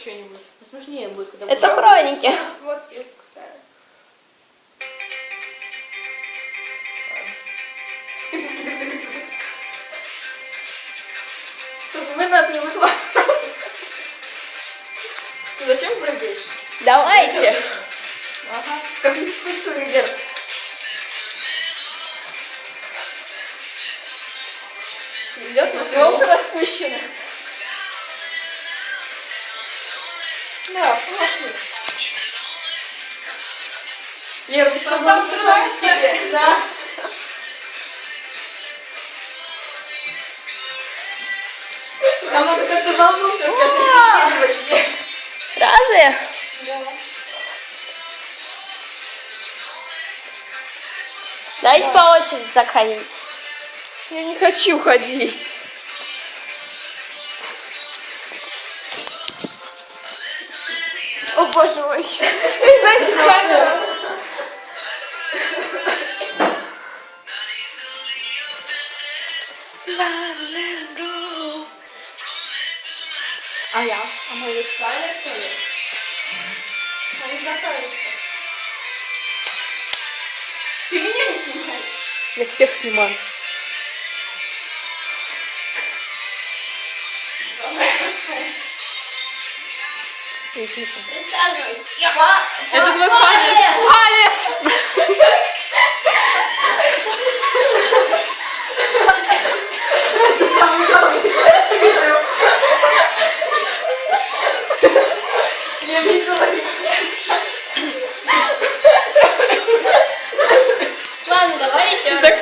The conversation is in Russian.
что-нибудь. Посмешнее будет, когда Это будет. хроники. Вот крутая. Напоминает мне выкладывать. Ты зачем прыгаешь? Давайте. Ага. Как в физкультуре делают. Идет, но волосы распущены. Да, пошли. Лера, ты Там собой себе. Да. Нам надо как-то волнуться, как это Разве? Давайте по очереди так ходить. Я не хочу ходить. О боже мой. Знаете, камера. А я? А мы виртуальные что ли? Они готовятся. Ты меня не снимай. Я всех снимаю. Присаживайся. Это твой палец. Палец! Ладно, давай еще. Так